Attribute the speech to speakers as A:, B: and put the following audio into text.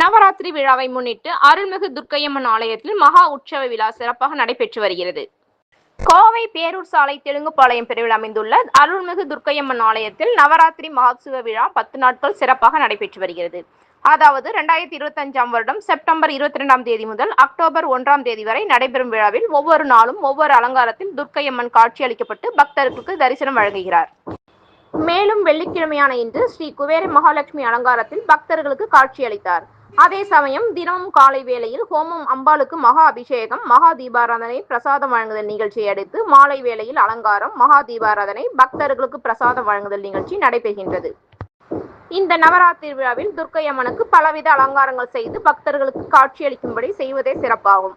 A: நவராத்திரி விழாவை முன்னிட்டு அருள்மிகு துர்க்கையம்மன் ஆலயத்தில் மகா உற்சவ விழா சிறப்பாக நடைபெற்று வருகிறது. கோவை பேரூர் சாலை தெலுங்குபாளையம் பிரிவில் அமைந்துள்ள அருள்மிகு துர்க்கையம்மன் ஆலயத்தில் நவராத்திரி மகோத்சவ விழா பத்து நாட்கள் சிறப்பாக நடைபெற்று வருகிறது. அதாவது ரெண்டாயிரத்தி இருபத்தஞ்சாம் வருடம் செப்டம்பர் இருபத்தி ரெண்டாம் தேதி முதல் அக்டோபர் ஒன்றாம் தேதி வரை நடைபெறும் விழாவில் ஒவ்வொரு நாளும் ஒவ்வொரு அலங்காரத்தில் துர்க்கையம்மன் காட்சி அளிக்கப்பட்டு பக்தர்களுக்கு தரிசனம் வழங்குகிறார். மேலும் வெள்ளிக்கிழமையான இன்று ஸ்ரீ குபேர மகாலட்சுமி அலங்காரத்தில் பக்தர்களுக்கு காட்சியளித்தார். அதே சமயம் தினமும் காலை வேளையில் ஹோமம் அம்பாளுக்கு மகா அபிஷேகம் மகா தீபாராதனை பிரசாதம் வழங்குதல் நிகழ்ச்சியை அடுத்து மாலை வேளையில் அலங்காரம் மகா தீபாராதனை பக்தர்களுக்கு பிரசாதம் வழங்குதல் நிகழ்ச்சி நடைபெறுகின்றது. இந்த நவராத்திரி விழாவில் துர்க்கை அம்மனுக்கு பலவித அலங்காரங்கள் செய்து பக்தர்களுக்கு காட்சியளிக்கும்படி செய்வதே சிறப்பாகும்.